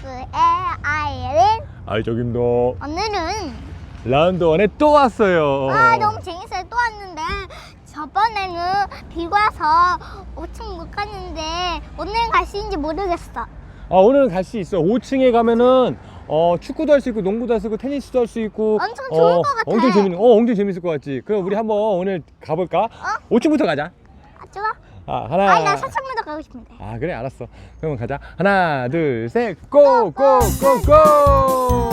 클래스의 아이린 알적입니다. 오늘은 라운드 원에 또 왔어요. 아 너무 재밌어요 또 왔는데 저번에는 비가 와서 5층 못 갔는데 오늘은 갈 수 있는지 모르겠어 아, 오늘은 갈 수 있어. 5층에 가면은 어, 축구도 할 수 있고 농구도 할 수 있고 테니스도 할 수 있고 엄청 좋을 어, 것 같아. 엄청 재밌는. 어, 엄청 재밌을 것 같지. 그럼 우리 한번 오늘 가볼까? 5층부터 가자. 아 좋아 아, 하나. 아니 나 사창문도 가고 싶은데 아, 그래 알았어. 그럼 가자. 하나, 둘, 셋, 고, 고, 고, 고.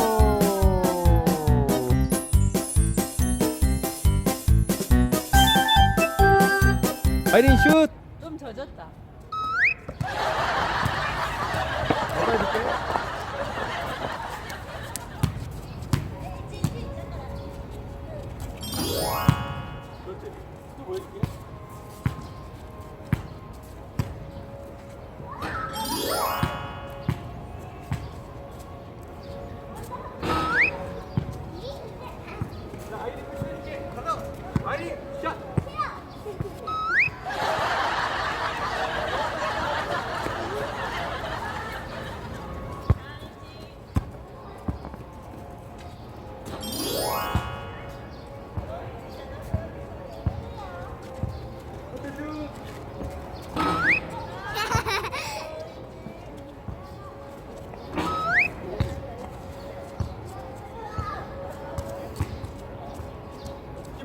아이린 슛. 좀 젖었다. 아이린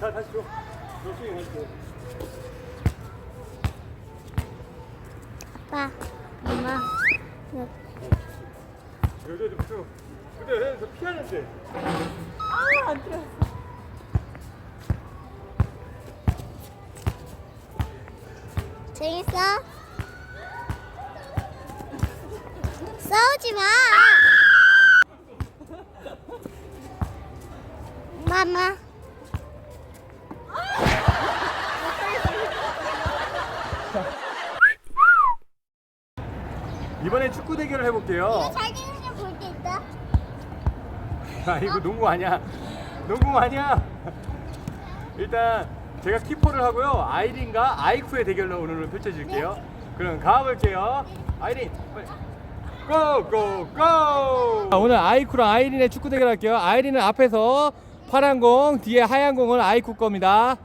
자, 다시 줘. 너 스윙 다시 줘. 아빠 엄마 여자 좀 줘. 근데 저 피하는데. 아, 안 들어. 재밌어? 싸우지 마. 마마. 이번에 축구 대결을 해볼게요. 잘 되는 볼때 있다. 아 이거 농구 아니야. 농구 아니야. 일단 제가 키퍼를 하고요. 아이린과 아이쿠의 대결로 오늘 펼쳐질게요. 그럼 가볼게요. 아이린 빨리. 고 고고! 오늘 아이쿠랑 아이린의 축구 대결 할게요. 아이린은 앞에서 파란 공, 뒤에 하얀 공은 아이쿠 겁니다.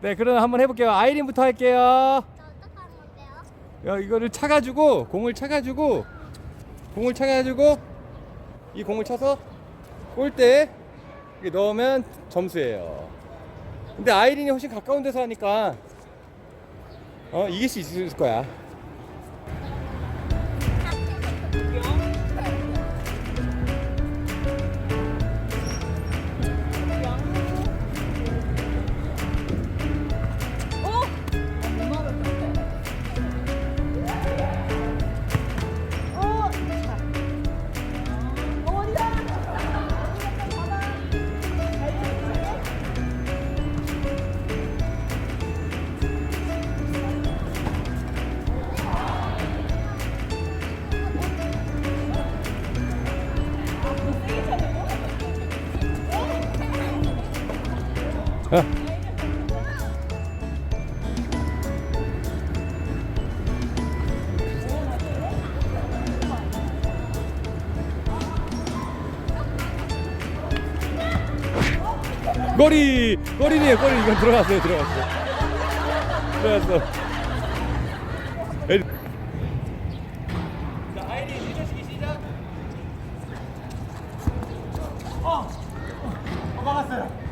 네, 그럼 한번 해볼게요. 아이린부터 할게요. 저 어떻게 하는 건데요? 야, 이거를 차가지고 공을 차가지고 공을 차가지고 이 공을 차서 골대 이렇게 넣으면 점수예요. 근데 아이린이 훨씬 가까운 데서 하니까 어 이길 수 있을 거야. 꼬리 꼬리네요 꼬리. 이건 들어갔어요 들어갔어 들어갔어 에이. 자 아이린 1절씩 시작 어! 어 막았어요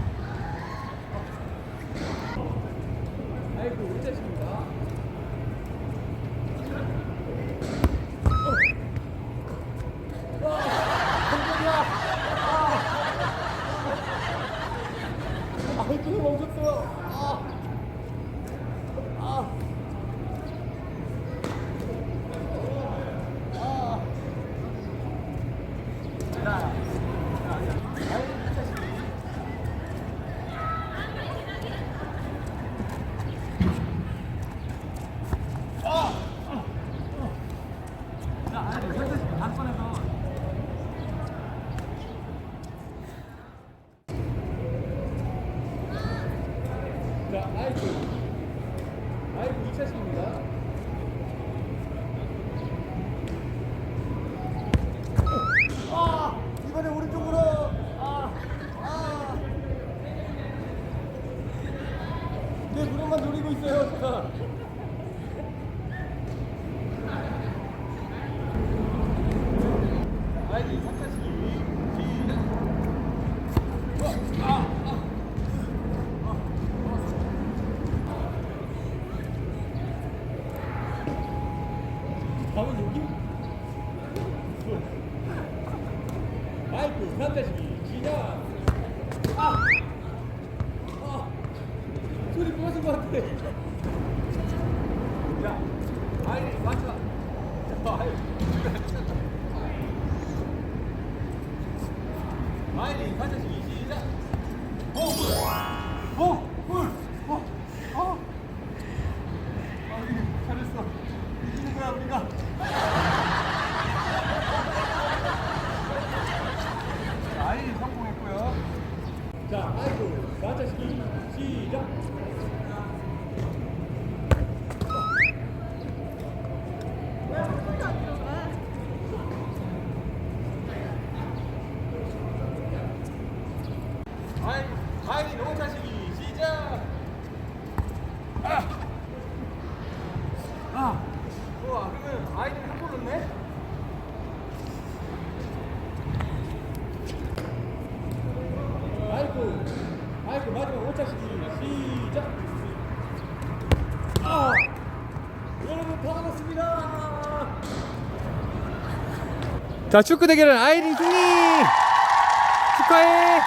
아이고 우리 자식 자, 아이쿠. 아이쿠 2차식입니다. 아! 이번에 오른쪽으로! 아! 아! 내 무릎만 노리고 있어요, 제가. 아이쿠 3차식이 시작! 아! 아! 밥은 여기? 아! 아! 소리 뽑아진 것 같아 자 아이 맞춰 아이 아이 삼자식이 시작 어! 물! 어! 물! 어! 어! 아 우리 잘했어 이기는 거야 우리가 아이 성공했고요. 자, 아이고, 마차시기 시작. 아이, 아이, 노차시기 시작. 아, 아, 우와, 그러면 아이들이 한번 넣네? 아이고, 아이고 마지막 오차시기 시작. 아, 여러분 다 받았습니다. 자 축구 대결은 아이린 승리. 축하해.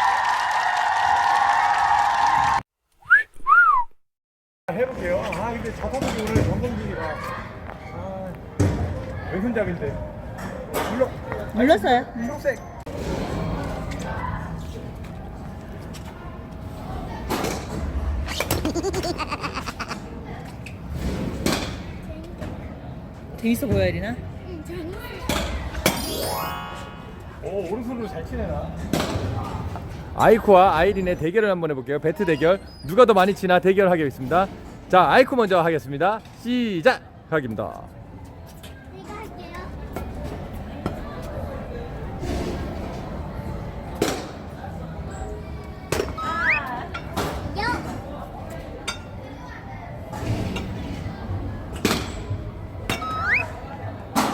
해볼게요. 아 근데 자타복이 오늘 중이라. 아, 왼손잡인데. 물론 눌렀어요? 초록색. 재밌어 보여, 이리나? 응, 재밌어. 오 오른손으로 잘 치네 나. 아이쿠와 아이린의 대결을 한번 해볼게요. 배트 대결. 누가 더 많이 치나 대결하겠습니다. 자 아이쿠 먼저 하겠습니다. 시작. 하기입니다. 내가 할게요.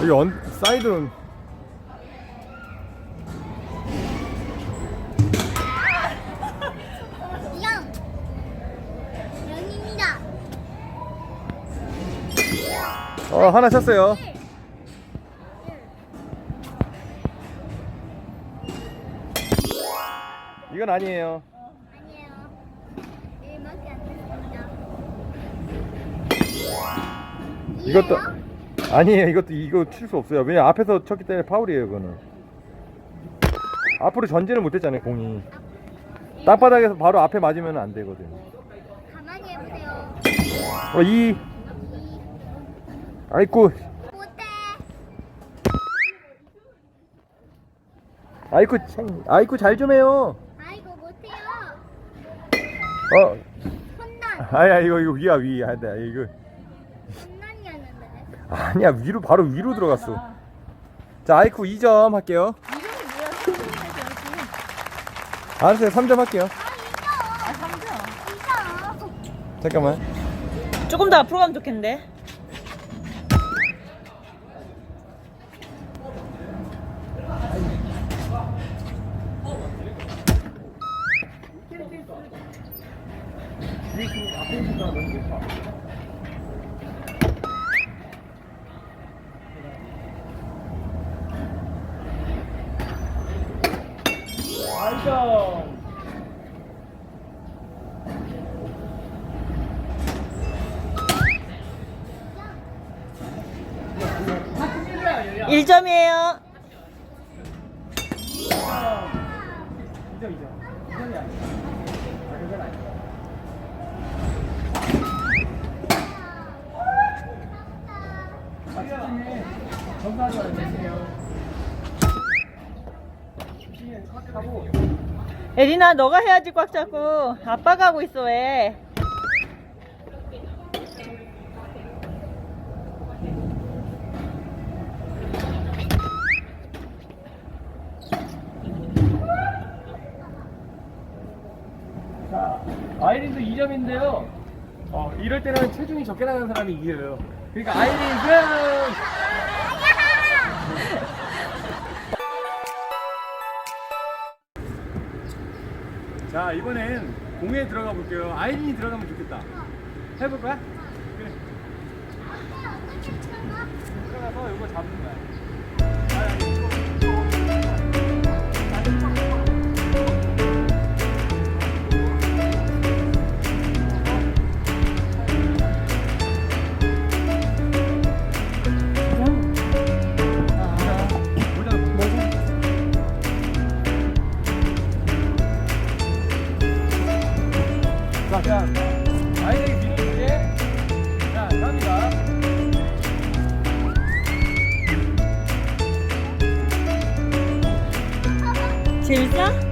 여기 언 사이드는 어 하나 쳤어요. 이건 아니에요. 아니에요. 일밖에 안 됐습니다. 이것도? 아니에요. 이것도 이거 칠 수 없어요. 왜냐 앞에서 쳤기 때문에 파울이에요. 이거는 앞으로 전진을 못했잖아요. 공이 땅바닥에서 바로 앞에 맞으면 안 되거든. 가만히 해보세요. 어, 이 아이쿠 못해. 아이쿠 참, 아이쿠 잘 좀 해요. 아이고 못해요. 어 혼난. 아야 이거 이거 위야 위. 아, 나 이거 혼난이었는데. 아니야 위로 바로 위로 들어갔어. 자 아이쿠 2점 할게요. 알았어요 3점 할게요. 아, 3점. 이거. 잠깐만. 조금 더 앞으로 가면 좋겠는데? 아이점. 일점이에요 2점 2점 2점이 아니야 아 그건 아니야 박수진이 점수하지 말아주세요 하고 에리나 너가 해야지 꽉 잡고 아빠가 하고 있어 왜? 자, 아이린도 2점인데요. 어, 이럴 때는 체중이 적게 나가는 사람이 이겨요. 그러니까 아이린 승! 자, 이번엔 공에 들어가 볼게요. 아이린이 들어가면 좋겠다. 해볼 거야? 그래. 들어가서 이거 잡는 거야. 재밌어?